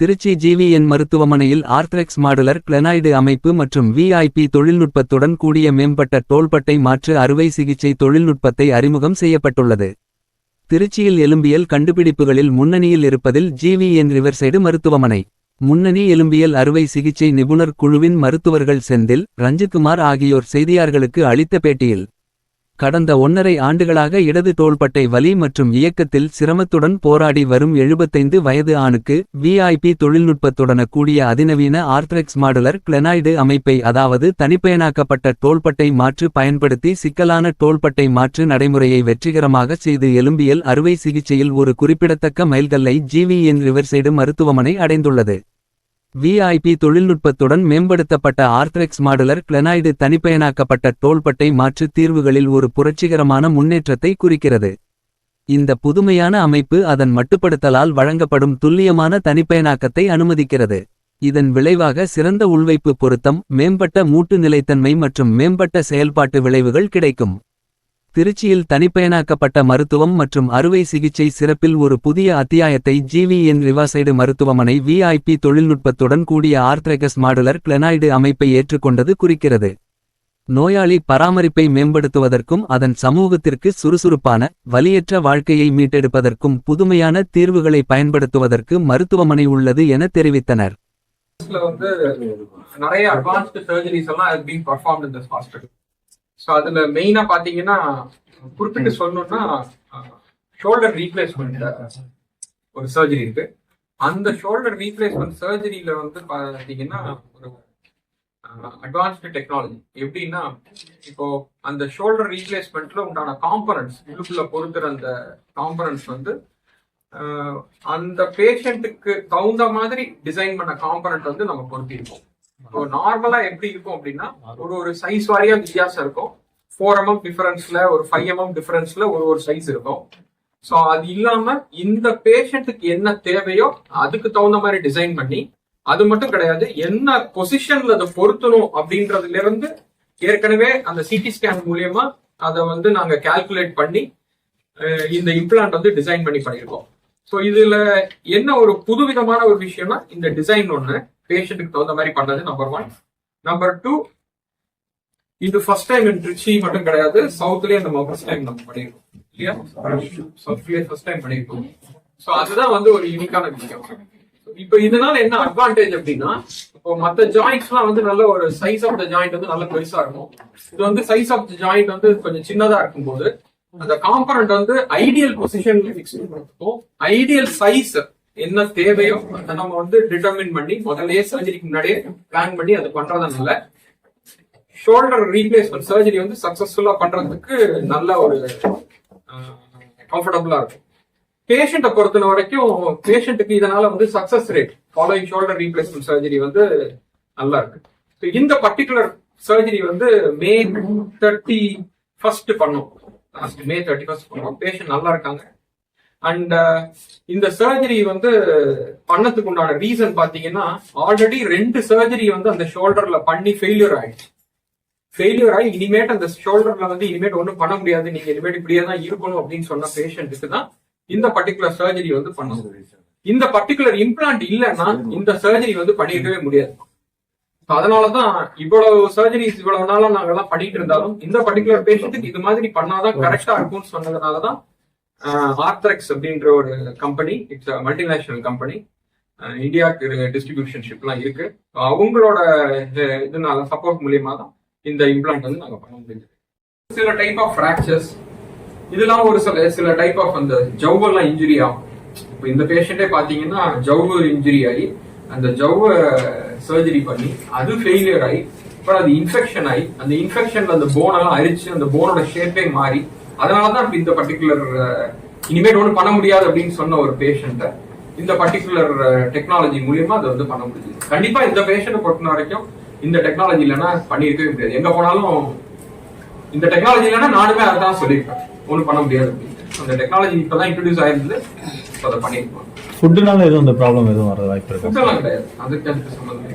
Trichy GVN மருத்துவமனையில் ஆர்த்ரெக்ஸ் modular கிளெனாய்டு அமைப்பு மற்றும் விஐபி தொழில்நுட்பத்துடன் கூடிய மேம்பட்ட தோள்பட்டை மாற்று அறுவை சிகிச்சை தொழில்நுட்பத்தை அறிமுகம் செய்யப்பட்டுள்ளது. திருச்சியில் எலும்பியல் கண்டுபிடிப்புகளில் முன்னணியில் இருப்பதில் ஜிவிஎன் ரிவர்சைடு மருத்துவமனை. முன்னணி எலும்பியல் அறுவை சிகிச்சை நிபுணர் குழுவின் மருத்துவர்கள் செந்தில் ரஞ்சித்குமார் ஆகியோர் செய்தியாளர்களுக்கு அளித்த பேட்டியில் கடந்த ஒன்னரை ஆண்டுகளாக இடது தோள்பட்டை வலி மற்றும் இயக்கத்தில் சிரமத்துடன் போராடி வரும் 75 வயது ஆணுக்கு விஐபி தொழில்நுட்பத்துடன கூடிய அதிநவீன ஆர்த்ரெக்ஸ் மாடுலர் கிளெனாய்டு அமைப்பை அதாவது தனிப்பயனாக்கப்பட்ட தோள்பட்டை மாற்று பயன்படுத்தி சிக்கலான தோள்பட்டை மாற்று நடைமுறையை வெற்றிகரமாக செய்து எலும்பியல் அறுவை சிகிச்சையில் ஒரு குறிப்பிடத்தக்க மைல்கல்லை ஜிவிஎன் ரிவர்சைடு மருத்துவமனை அடைந்துள்ளது. விஐபி தொழில்நுட்பத்துடன் மேம்படுத்தப்பட்ட ஆர்த்ரெக்ஸ் மாடுலர் கிளனாய்டு தனிப்பயனாக்கப்பட்ட தோள்பட்டை மாற்று தீர்வுகளில் ஒரு புரட்சிகரமான முன்னேற்றத்தை குறிக்கிறது. இந்த புதுமையான அமைப்பு அதன் மட்டுப்படுத்தலால் வழங்கப்படும் துல்லியமான தனிப்பயனாக்கத்தை அனுமதிக்கிறது. இதன் விளைவாக சிறந்த உள்வைப்பு பொருத்தம் மேம்பட்ட மூட்டு நிலைத்தன்மை மற்றும் மேம்பட்ட செயல்பாட்டு விளைவுகள் கிடைக்கும். திருச்சியில் தனிப்பயனாக்கப்பட்ட மருத்துவம் மற்றும் அறுவை சிகிச்சை சிறப்பில் ஒரு புதிய அத்தியாயத்தை ஜிவிஎன் ரிவாசைடு மருத்துவமனை விஐபி தொழில்நுட்பத்துடன் கூடிய ஆர்த்ரெகஸ் மாடுலர் கிளனாய்டு அமைப்பை ஏற்றுக்கொண்டது குறிக்கிறது. நோயாளி பராமரிப்பை மேம்படுத்துவதற்கும் அதன் சமூகத்திற்கு சுறுசுறுப்பான வலியற்ற வாழ்க்கையை மீட்டெடுப்பதற்கும் புதுமையான தீர்வுகளை பயன்படுத்துவதற்கு மருத்துவமனை உள்ளது என தெரிவித்தனர். வந்து நிறைய அட்வான்ஸ்டு சர்ஜரிஸ் எல்லாம் பர்ஃபார்ம் been performed ஸோ அதுல மெயினா பாத்தீங்கன்னா குறிப்பிட்டு சொல்லணும்னா ஷோல்டர் ரீப்ளேஸ்மெண்ட் ஒரு சர்ஜரி இருக்கு. அந்த ஷோல்டர் ரீப்ளேஸ்மெண்ட் சர்ஜரியில வந்து பாத்தீங்கன்னா ஒரு அட்வான்ஸ்டு டெக்னாலஜி எப்படின்னா இப்போ அந்த ஷோல்டர் ரீப்ளேஸ்மெண்ட்ல உண்டான காம்பனன்ட்ஸ் உள்ளுக்குள்ள பொறுத்துற அந்த காம்பனன்ட்ஸ் வந்து அந்த பேஷண்ட்டுக்கு தகுந்த மாதிரி டிசைன் பண்ண காம்பனன்ட் வந்து நம்ம பொருத்திருக்கோம். நார்மலா எப்படி இருக்கும் அப்படின்னா ஒரு ஒரு சைஸ் வாரியா வித்தியாசம் இருக்கும். ஃபோர் எம்எம் டிஃபரன்ஸ்ல ஒரு ஃபைவ் எம்எம் டிஃபரன்ஸ்ல ஒரு ஒரு சைஸ் இருக்கும். ஸோ அது இல்லாம இந்த பேஷண்ட்டுக்கு என்ன தேவையோ அதுக்கு தகுந்த மாதிரி டிசைன் பண்ணி அது மட்டும் கிடையாது என்ன பொசிஷன்ல அதை பொருத்தணும் அப்படின்றதுல இருந்து ஏற்கனவே அந்த சிடி ஸ்கேன் மூலியமா அதை வந்து நாங்க கால்குலேட் பண்ணி இந்த இம்ப்ளான்ட் வந்து டிசைன் பண்ணி பண்ணியிருக்கோம். ஸோ இதுல என்ன ஒரு புதுவிதமான ஒரு விஷயம்னா இந்த டிசைன் ஒன்று பேஷண்ட்டுக்கு தகுந்த மாதிரி பண்ணது நம்பர் ஒன் நம்பர் டூ இது ஃபர்ஸ்ட் டைம் இன் திருச்சி மட்டும் கிடையாது. சவுத்லயே நம்ம ஃபர்ஸ்ட் டைம் நம்ம பண்ணியிருக்கோம் இல்லையா? சவுத்லயே ஃபர்ஸ்ட் டைம் பண்ணியிருக்கோம் ஸோ அதுதான் வந்து ஒரு யூனிக்கான விஷயம் இப்போ இதனால என்ன அட்வான்டேஜ் அப்படின்னா இப்போ மத்த ஜாயிண்ட்ஸ்லாம் வந்து நல்ல ஒரு சைஸ் ஆஃப் த ஜாயிண்ட் வந்து நல்ல பெருசா இருக்கும். இது வந்து சைஸ் ஆஃப் த ஜாயிண்ட் வந்து கொஞ்சம் சின்னதா இருக்கும்போது அந்த காம்பனண்ட் வந்து ஐடியல் பொசிஷன்ல ஃபிக்ஸ் பண்ணுறதுக்கும் ஐடியல் சைஸ் என்ன தேவையோ அதை நம்ம வந்து டிட்டர்மின் பண்ணி முதல்லயே சர்ஜரிக்கு முன்னாடியே பிளான் பண்ணி அதை பண்றதுனால ஷோல்டர் ரீப்ளேஸ்மெண்ட் சர்ஜரி வந்து சக்சஸ்ஃபுல்லா பண்றதுக்கு நல்ல ஒரு கம்ஃபர்டபுளா இருக்கும். பேஷண்ட்டை பொறுத்த வரைக்கும் பேஷண்ட்டுக்கு இதனால வந்து success rate following shoulder replacement surgery வந்து நல்லா இருக்கு. இந்த பர்டிகுலர் சர்ஜரி வந்து மே தேர்ட்டி ஃபர்ஸ்ட் பண்ணோம். மே தேர்ட்டி ஃபர்ஸ்ட் பண்ணோம். பேஷண்ட் நல்லா இருக்காங்க. அண்ட் uh, இந்த சர்ஜரி வந்து பண்ணதுக்கு உண்டான ரீசன் பாத்தீங்கன்னா ஆல்ரெடி ரெண்டு சர்ஜரி வந்து அந்த ஷோல்டர்ல பண்ணி ஃபெயிலியர் ஆயிடுச்சு. ஃபெயிலியர் ஆகி இனிமேட் அந்த ஷோல்டர்ல வந்து இனிமேட் ஒன்றும் பண்ண முடியாது. நீங்க இனிமேட் இப்படியே தான் இருக்கணும் அப்படின்னு சொன்ன பேஷண்ட்டுக்கு தான் இந்த பர்டிகுலர் சர்ஜரி வந்து பண்ணணும் இந்த பர்டிகுலர் இம்ப்ளான்ட் இல்லைன்னா இந்த சர்ஜரி வந்து பண்ணிருக்கவே முடியாது. அதனாலதான் இவ்வளவு சர்ஜரிஸ் இவ்வளவு நாளா நாங்க எல்லாம் பண்ணிட்டு இருந்தாலும் இந்த பர்டிகுலர் பேஷண்ட்டுக்கு இது மாதிரி பண்ணாதான் கரெக்டா இருக்கும்னு சொன்னதுனாலதான் ஆர்த்ரெக்ஸ் அப்படின்ற ஒரு கம்பெனி இட்ஸ் மல்டிநேஷனல் கம்பெனி இந்தியாவுக்கு டிஸ்ட்ரிபியூஷன் ஷிப்லாம் இருக்கு. அவங்களோட இது- இதனால சப்போர்ட் மூலியமா தான் இந்த இம்ப்ளான்ட் வந்து நாங்கள் பண்ண முடிஞ்சது சில டைப் ஆஃப் ஃப்ராக்சர்ஸ் இதெல்லாம் ஒரு சில சில டைப் ஆஃப் அந்த ஜவ்வெல்லாம் இன்ஜுரி ஆகும். இப்போ இந்த பேஷண்ட்டே பார்த்தீங்கன்னா ஜவ்வு இன்ஜுரி ஆகி அந்த ஜவ்வை சர்ஜரி பண்ணி அது ஃபெயிலியர் ஆகி அப்புறம் அது இன்ஃபெக்ஷன் ஆகி அந்த இன்ஃபெக்ஷன்ல அந்த போனெல்லாம் அரிச்சு அந்த போனோட ஷேப்பே மாறி அதனாலதான் இந்த பர்டிகுலர் இனிமேட் ஒன்றும் பண்ண முடியாது அப்படின்னு சொன்ன ஒரு பேஷண்ட்டை இந்த பர்டிகுலர் டெக்னாலஜி மூலியமா அதை வந்து பண்ண முடியுது கண்டிப்பா இந்த பேஷண்ட்டை பொறுத்த வரைக்கும் இந்த டெக்னாலஜி இல்லைன்னா பண்ணியிருக்கவே முடியாது. எங்க போனாலும் இந்த டெக்னாலஜி இல்லைன்னா நானுமே அதான் சொல்லியிருப்பேன். ஒன்றும் பண்ண முடியாது அப்படின்ட்டு அந்த டெக்னாலஜி இப்பதான் இன்ட்ரடியூஸ் ஆயிருந்தது. அதை பண்ணியிருக்கோம். ஃபுட்டுனால எதுவும் இந்த ப்ராப்ளம் எதுவும் வர வாய்ப்பு இருக்கா? கிடையாது. அதுக்கு அதுக்கு சம்மந்தம்.